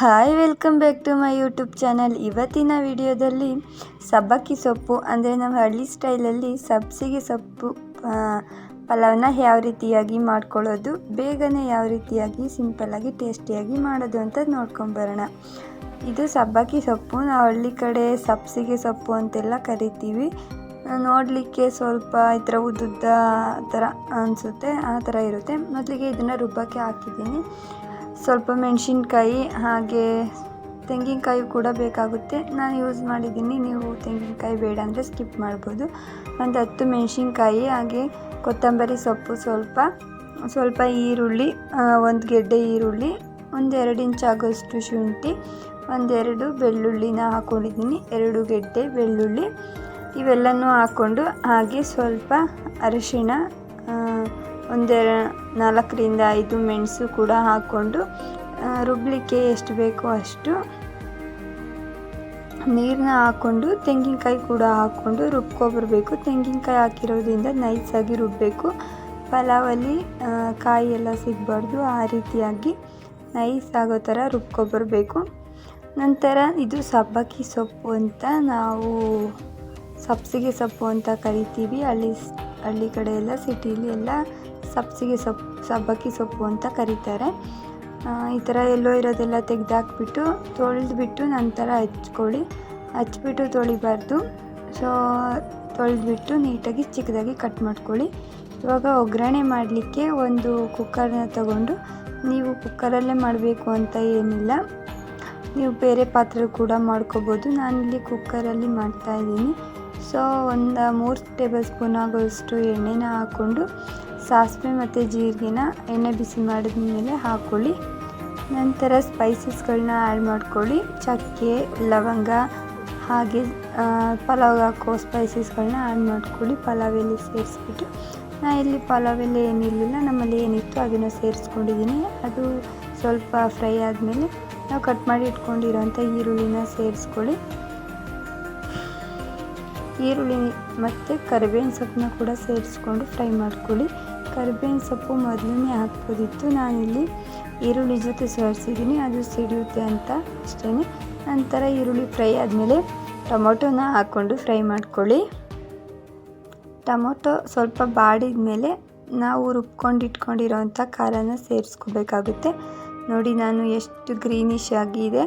Hi welcome back to my YouTube channel ಇವತ್ತಿನ ವಿಡಿಯೋದಲ್ಲಿ ಸಬ್ಬಕ್ಕಿ ಸೊಪ್ಪು, ಅಂದರೆ ನಮ್ಮ ಹಳ್ಳಿ ಸ್ಟೈಲಲ್ಲಿ ಸಬ್ಸಿಗೆ ಸೊಪ್ಪು ಪಲಾವ್ನ ಯಾವ ರೀತಿಯಾಗಿ ಮಾಡ್ಕೊಳ್ಳೋದು, ಬೇಗನೆ ಯಾವ ರೀತಿಯಾಗಿ ಸಿಂಪಲ್ಲಾಗಿ ಟೇಸ್ಟಿಯಾಗಿ ಮಾಡೋದು ಅಂತ ನೋಡ್ಕೊಂಬರೋಣ ಇದು ಸಬ್ಬಕ್ಕಿ ಸೊಪ್ಪು. ನಾವು ಹಳ್ಳಿ ಕಡೆ ಸಬ್ಸಿಗೆ ಸೊಪ್ಪು ಅಂತೆಲ್ಲ ಕರಿತೀವಿ. ನೋಡಲಿಕ್ಕೆ ಸ್ವಲ್ಪ ಈ ಥರ ಉದ್ದುದ್ದ ಥರ ಅನಿಸುತ್ತೆ, ಆ ಥರ ಇರುತ್ತೆ. ಮೊದಲಿಗೆ ಇದನ್ನು ರುಬ್ಬಕ್ಕೆ ಹಾಕಿದ್ದೀನಿ. ಸ್ವಲ್ಪ ಮೆಣಸಿನ್ಕಾಯಿ ಹಾಗೆ ತೆಂಗಿನಕಾಯಿ ಕೂಡ ಬೇಕಾಗುತ್ತೆ. ನಾನು ಯೂಸ್ ಮಾಡಿದ್ದೀನಿ. ನೀವು ತೆಂಗಿನಕಾಯಿ ಬೇಡ ಅಂದರೆ ಸ್ಕಿಪ್ ಮಾಡ್ಬೋದು. ಒಂದು ಹತ್ತು ಮೆಣಸಿನ್ಕಾಯಿ ಹಾಗೆ ಕೊತ್ತಂಬರಿ ಸೊಪ್ಪು ಸ್ವಲ್ಪ ಸ್ವಲ್ಪ ಈರುಳ್ಳಿ ಒಂದು ಗೆಡ್ಡೆ ಈರುಳ್ಳಿ ಒಂದೆರಡು ಇಂಚ್ ಆಗೋಷ್ಟು ಶುಂಠಿ ಒಂದೆರಡು ಬೆಳ್ಳುಳ್ಳಿನ ಹಾಕ್ಕೊಂಡಿದ್ದೀನಿ ಎರಡು ಗೆಡ್ಡೆ ಬೆಳ್ಳುಳ್ಳಿ, ಇವೆಲ್ಲನೂ ಹಾಕ್ಕೊಂಡು ಹಾಗೆ ಸ್ವಲ್ಪ ಅರಿಶಿಣ ಒಂದೆರ ನಾಲ್ಕರಿಂದ ಐದು ಮೆಣಸು ಕೂಡ ಹಾಕ್ಕೊಂಡು ರುಬ್ಬಲಿಕ್ಕೆ ಎಷ್ಟು ಬೇಕೋ ಅಷ್ಟು ನೀರನ್ನ ಹಾಕ್ಕೊಂಡು, ತೆಂಗಿನಕಾಯಿ ಕೂಡ ಹಾಕ್ಕೊಂಡು ರುಬ್ಕೊಬರ್ಬೇಕು ತೆಂಗಿನಕಾಯಿ ಹಾಕಿರೋದ್ರಿಂದ ನೈಸಾಗಿ ರುಬ್ಬಬೇಕು ಪಲಾವಲ್ಲಿ ಕಾಯಿ ಎಲ್ಲ ಸಿಗಬಾರ್ದು, ಆ ರೀತಿಯಾಗಿ ನೈಸ್ ಆಗೋ ಥರ ರುಬ್ಕೊಬರ್ಬೇಕು ನಂತರ ಇದು ಸಬ್ಬಕ್ಕಿ ಸೊಪ್ಪು ಅಂತ ನಾವು ಸಬ್ಸಿಗೆ ಸೊಪ್ಪು ಅಂತ ಕರಿತೀವಿ. ಹಳ್ಳಿ ಹಳ್ಳಿ ಕಡೆ ಎಲ್ಲ, ಸಿಟಿಲಿ ಎಲ್ಲ ಸಬ್ಸಿಗೆ ಸೊಪ್ಪು ಸಬ್ಬಕ್ಕಿ ಸೊಪ್ಪು ಅಂತ ಕರೀತಾರೆ. ಈ ಥರ ಎಲ್ಲೋ ಇರೋದೆಲ್ಲ ತೆಗೆದಾಕ್ಬಿಟ್ಟು ತೊಳೆದ್ಬಿಟ್ಟು ನಂತರ ಹಚ್ಕೊಳ್ಳಿ. ಹಚ್ಬಿಟ್ಟು ತೊಳಿಬಾರ್ದು. ಸೊ ತೊಳೆದ್ಬಿಟ್ಟು ನೀಟಾಗಿ ಚಿಕ್ಕದಾಗಿ ಕಟ್ ಮಾಡ್ಕೊಳ್ಳಿ. ಇವಾಗ ಒಗ್ಗರಣೆ ಮಾಡಲಿಕ್ಕೆ ಒಂದು ಕುಕ್ಕರ್ನ ತಗೊಂಡು ನೀವು ಕುಕ್ಕರಲ್ಲೇ ಮಾಡಬೇಕು ಅಂತ ಏನಿಲ್ಲ. ನೀವು ಬೇರೆ ಪಾತ್ರೆ ಕೂಡ ಮಾಡ್ಕೋಬೋದು. ನಾನಿಲ್ಲಿ ಕುಕ್ಕರಲ್ಲಿ ಮಾಡ್ತಾ ಇದ್ದೀನಿ. ಸೊ, ಒಂದು ಮೂರು ಟೇಬಲ್ ಸ್ಪೂನ್ ಆಗೋಷ್ಟು ಎಣ್ಣೆನ ಹಾಕ್ಕೊಂಡು ಸಾಸಿವೆ ಮತ್ತು ಜೀರಿಗೆನ ಎಣ್ಣೆ ಬಿಸಿ ಮಾಡಿದ ಮೇಲೆ ಹಾಕ್ಕೊಳ್ಳಿ ನಂತರ ಸ್ಪೈಸಸ್ಗಳನ್ನ ಆ್ಯಡ್ ಮಾಡ್ಕೊಳ್ಳಿ. ಚಕ್ಕೆ, ಲವಂಗ ಹಾಗೆ ಪಲಾವ್ ಹಾಕೋ ಸ್ಪೈಸಸ್ಗಳನ್ನ ಆ್ಯಡ್ ಮಾಡ್ಕೊಳ್ಳಿ. ಪಲಾವ್ ಎಲೆ ಸೇರಿಸ್ಬಿಟ್ಟು ನಾ ಇಲ್ಲಿ ಪಲಾವ್ ಎಲೆ ಏನಿರಲಿಲ್ಲ, ನಮ್ಮಲ್ಲಿ ಏನಿತ್ತು ಅದನ್ನು ಸೇರಿಸ್ಕೊಂಡಿದ್ದೀನಿ ಅದು ಸ್ವಲ್ಪ ಫ್ರೈ ಆದಮೇಲೆ ನಾವು ಕಟ್ ಮಾಡಿ ಇಟ್ಕೊಂಡಿರೋಂಥ ಈರುಳ್ಳಿನ ಸೇರಿಸ್ಕೊಳ್ಳಿ. ಈರುಳ್ಳಿ ಮತ್ತು ಕರಿಬೇವಿನ ಸೊಪ್ಪನ್ನ ಕೂಡ ಸೇರಿಸ್ಕೊಂಡು ಫ್ರೈ ಮಾಡ್ಕೊಳ್ಳಿ. ಕರಿಬೇವಿನ ಸೊಪ್ಪು ಮೊದಲನೇ ಹಾಕ್ಬೋದಿತ್ತು. ನಾನಿಲ್ಲಿ ಈರುಳ್ಳಿ ಜೊತೆ ಸೇರಿಸಿದ್ದೀನಿ. ಅದು ಸಿಡಿಯುತ್ತೆ ಅಂತ ಅಷ್ಟೇ. ನಂತರ ಈರುಳ್ಳಿ ಫ್ರೈ ಆದಮೇಲೆ ಟೊಮೊಟೊನ ಹಾಕ್ಕೊಂಡು ಫ್ರೈ ಮಾಡ್ಕೊಳ್ಳಿ. ಟೊಮೊಟೊ ಸ್ವಲ್ಪ ಬಾಡಿದ ಮೇಲೆ ನಾವು ರುಬ್ಕೊಂಡು ಇಟ್ಕೊಂಡಿರೋಂಥ ಖಾರನ ಸೇರಿಸ್ಕೋಬೇಕಾಗುತ್ತೆ. ನೋಡಿ, ನಾನು ಎಷ್ಟು ಗ್ರೀನಿಶ್ ಆಗಿದೆ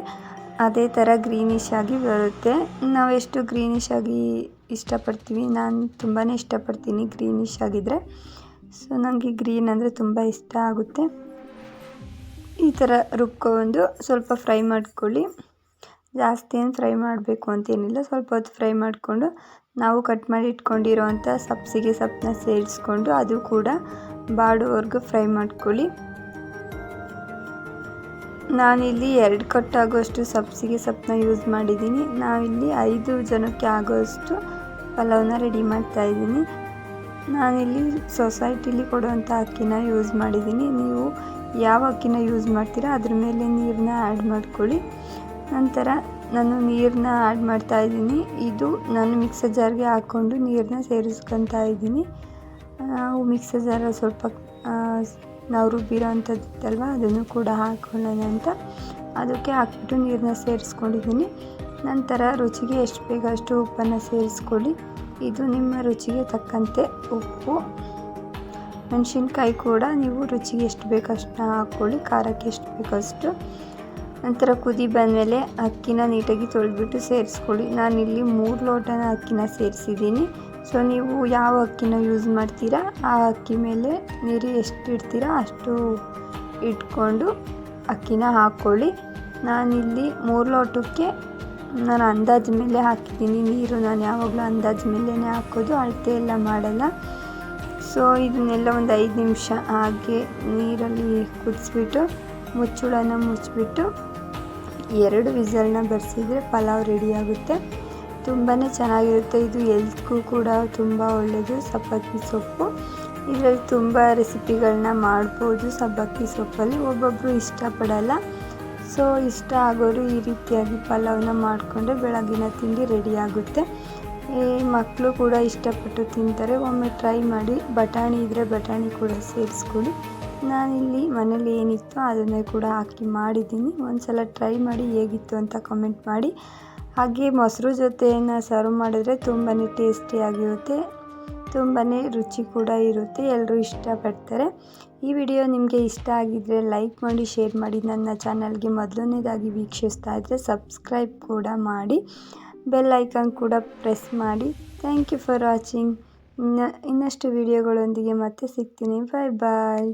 ಅದೇ ಥರ ಗ್ರೀನಿಶ್ ಆಗಿ ಬರುತ್ತೆ. ನಾವು ಎಷ್ಟು ಗ್ರೀನಿಶ್ ಆಗಿ ಇಷ್ಟಪಡ್ತೀವಿ. ನಾನು ತುಂಬಾ ಇಷ್ಟಪಡ್ತೀನಿ ಗ್ರೀನಿಶ್ ಆಗಿದ್ದರೆ ಸೊ ನನಗೆ ಗ್ರೀನ್ ಅಂದರೆ ತುಂಬ ಇಷ್ಟ ಆಗುತ್ತೆ. ಈ ಥರ ರುಬ್ಕೊಂಡು ಸ್ವಲ್ಪ ಫ್ರೈ ಮಾಡ್ಕೊಳ್ಳಿ. ಜಾಸ್ತಿ ಏನು ಫ್ರೈ ಮಾಡಬೇಕು ಅಂತೇನಿಲ್ಲ ಸ್ವಲ್ಪ ಹೊತ್ತು ಫ್ರೈ ಮಾಡಿಕೊಂಡು ನಾವು ಕಟ್ ಮಾಡಿ ಇಟ್ಕೊಂಡಿರೋವಂಥ ಸಬ್ಸಿಗೆ ಸೊಪ್ಪನ್ನ ಸೇರಿಸ್ಕೊಂಡು ಅದು ಕೂಡ ಬಾಡುವವರೆಗೂ ಫ್ರೈ ಮಾಡ್ಕೊಳ್ಳಿ. ನಾನಿಲ್ಲಿ ಎರಡು ಕಟ್ಟಾಗುವಷ್ಟು ಸಬ್ಸಿಗೆ ಸೊಪ್ಪನ್ನ ಯೂಸ್ ಮಾಡಿದ್ದೀನಿ. ನಾವಿಲ್ಲಿ ಐದು ಜನಕ್ಕೆ ಆಗೋಷ್ಟು ಪಲಾವನ್ನ ರೆಡಿ ಮಾಡ್ತಾ ಇದ್ದೀನಿ. ನಾನಿಲ್ಲಿ ಸೊಸೈಟಿಲಿ ಕೊಡುವಂಥ ಅಕ್ಕಿನ ಯೂಸ್ ಮಾಡಿದ್ದೀನಿ. ನೀವು ಯಾವ ಅಕ್ಕಿನ ಯೂಸ್ ಮಾಡ್ತೀರಾ ಅದ್ರ ಮೇಲೆ ನೀರನ್ನ ಆ್ಯಡ್ ಮಾಡ್ಕೊಳ್ಳಿ. ನಂತರ ನಾನು ನೀರನ್ನ ಆ್ಯಡ್ ಮಾಡ್ತಾ ಇದ್ದೀನಿ. ಇದು ನಾನು ಮಿಕ್ಸರ್ ಜಾರ್ಗೆ ಹಾಕ್ಕೊಂಡು ನೀರನ್ನ ಸೇರಿಸ್ಕೊತಾ ಇದ್ದೀನಿ. ಮಿಕ್ಸರ್ ಜಾರ ಸ್ವಲ್ಪ ನಾವು ರುಬ್ಬಿರೋ ಅಂಥದ್ದಿತ್ತಲ್ವ ಅದನ್ನು ಕೂಡ ಹಾಕೊಳ್ಳೋಣ ಅಂತ. ಅದಕ್ಕೆ ಹಾಕ್ಬಿಟ್ಟು ನೀರನ್ನ ಸೇರಿಸ್ಕೊಂಡಿದ್ದೀನಿ. ನಂತರ ರುಚಿಗೆ ಎಷ್ಟು ಬೇಗ ಅಷ್ಟು ಉಪ್ಪನ್ನು ಸೇರಿಸ್ಕೊಳ್ಳಿ. ಇದು ನಿಮ್ಮ ರುಚಿಗೆ ತಕ್ಕಂತೆ ಉಪ್ಪು. ಮೆಣಸಿನ್ಕಾಯಿ ಕೂಡ ನೀವು ರುಚಿಗೆ ಎಷ್ಟು ಬೇಕಷ್ಟು ಹಾಕ್ಕೊಳ್ಳಿ, ಖಾರಕ್ಕೆ ಎಷ್ಟು ಬೇಕಷ್ಟು. ನಂತರ ಕುದಿ ಬಂದಮೇಲೆ ಅಕ್ಕಿನ ನೀಟಾಗಿ ತೊಳೆದ್ಬಿಟ್ಟು ಸೇರಿಸ್ಕೊಳ್ಳಿ. ನಾನಿಲ್ಲಿ ಮೂರು ಲೋಟನ ಅಕ್ಕಿನ ಸೇರಿಸಿದ್ದೀನಿ. ಸೊ ನೀವು ಯಾವ ಅಕ್ಕಿನ ಯೂಸ್ ಮಾಡ್ತೀರಾ, ಆ ಅಕ್ಕಿ ಮೇಲೆ ನೀರು ಎಷ್ಟು ಇಡ್ತೀರಾ, ಅಷ್ಟು ಇಟ್ಕೊಂಡು ಅಕ್ಕಿನ ಹಾಕ್ಕೊಳ್ಳಿ. ನಾನಿಲ್ಲಿ ಮೂರು ಲೋಟಕ್ಕೆ ನಾನು ಅಂದಾಜು ಮೇಲೆ ಹಾಕಿದ್ದೀನಿ. ನೀರು ನಾನು ಯಾವಾಗಲೂ ಅಂದಾಜು ಮೇಲೇ ಹಾಕೋದು, ಅಳತೆ ಎಲ್ಲ ಮಾಡಲ್ಲ. ಸೊ ಇದನ್ನೆಲ್ಲ ಒಂದು ಐದು ನಿಮಿಷ ಹಾಗೆ ನೀರಲ್ಲಿ ಕುದಿಸ್ಬಿಟ್ಟು, ಮುಚ್ಚುಳನ ಮುಚ್ಚಿಬಿಟ್ಟು ಎರಡು ವಿಸಲ್ನ ಬರ್ಸಿದ್ರೆ ಪಲಾವ್ ರೆಡಿ ಆಗುತ್ತೆ. ತುಂಬಾ ಚೆನ್ನಾಗಿರುತ್ತೆ. ಇದು ಎಲ್ತ್ಗೂ ಕೂಡ ತುಂಬ ಒಳ್ಳೆಯದು ಸಬ್ಬಕ್ಕಿ ಸೊಪ್ಪು. ಇದರಲ್ಲಿ ತುಂಬ ರೆಸಿಪಿಗಳನ್ನ ಮಾಡ್ಬೋದು ಸಬ್ಬಕ್ಕಿ ಸೊಪ್ಪಲ್ಲಿ. ಒಬ್ಬೊಬ್ಬರು ಇಷ್ಟಪಡಲ್ಲ. ಸೊ, ಇಷ್ಟ ಆಗೋರು ಈ ರೀತಿಯಾಗಿ ಪಲಾವ್ನ ಮಾಡಿಕೊಂಡ್ರೆ ಬೆಳಗಿನ ತಿಂಡಿ ರೆಡಿ ಆಗುತ್ತೆ. ಈ ಮಕ್ಕಳು ಕೂಡ ಇಷ್ಟಪಟ್ಟು ತಿಂತಾರೆ. ಒಮ್ಮೆ ಟ್ರೈ ಮಾಡಿ. ಬಟಾಣಿ ಇದ್ದರೆ ಬಟಾಣಿ ಕೂಡ ಸೇರಿಸ್ಕೊಳ್ಳಿ. ನಾನಿಲ್ಲಿ ಮನೇಲಿ ಏನಿತ್ತು ಅದನ್ನೇ ಕೂಡ ಹಾಕಿ ಮಾಡಿದ್ದೀನಿ. ಒಂದು ಸಲ ಟ್ರೈ ಮಾಡಿ ಹೇಗಿತ್ತು ಅಂತ ಕಮೆಂಟ್ ಮಾಡಿ. ಹಾಗೆ ಮೊಸರು ಜೊತೆಯನ್ನು ಸರ್ವ್ ಮಾಡಿದ್ರೆ ತುಂಬಾ ಟೇಸ್ಟಿಯಾಗಿರುತ್ತೆ ತುಂಬಾ ರುಚಿ ಕೂಡ ಇರುತ್ತೆ ಎಲ್ಲರೂ ಇಷ್ಟಪಡ್ತಾರೆ. ಈ ವಿಡಿಯೋ ನಿಮಗೆ ಇಷ್ಟ ಆಗಿದ್ದರೆ ಲೈಕ್ ಮಾಡಿ ಶೇರ್ ಮಾಡಿ, ನನ್ನ ಚಾನಲ್ಗೆ ಮೊದಲನೇದಾಗಿ ವೀಕ್ಷಿಸ್ತಾ ಇದ್ದರೆ ಸಬ್ಸ್ಕ್ರೈಬ್ ಕೂಡ ಮಾಡಿ ಬೆಲ್ ಐಕಾನ್ ಕೂಡ ಪ್ರೆಸ್ ಮಾಡಿ. ಥ್ಯಾಂಕ್ ಯು ಫಾರ್ ವಾಚಿಂಗ್ ಇನ್ನು, ಇನ್ನಷ್ಟು ವಿಡಿಯೋಗಳೊಂದಿಗೆ ಮತ್ತೆ ಸಿಗ್ತೀನಿ. ಬಾಯ್ ಬಾಯ್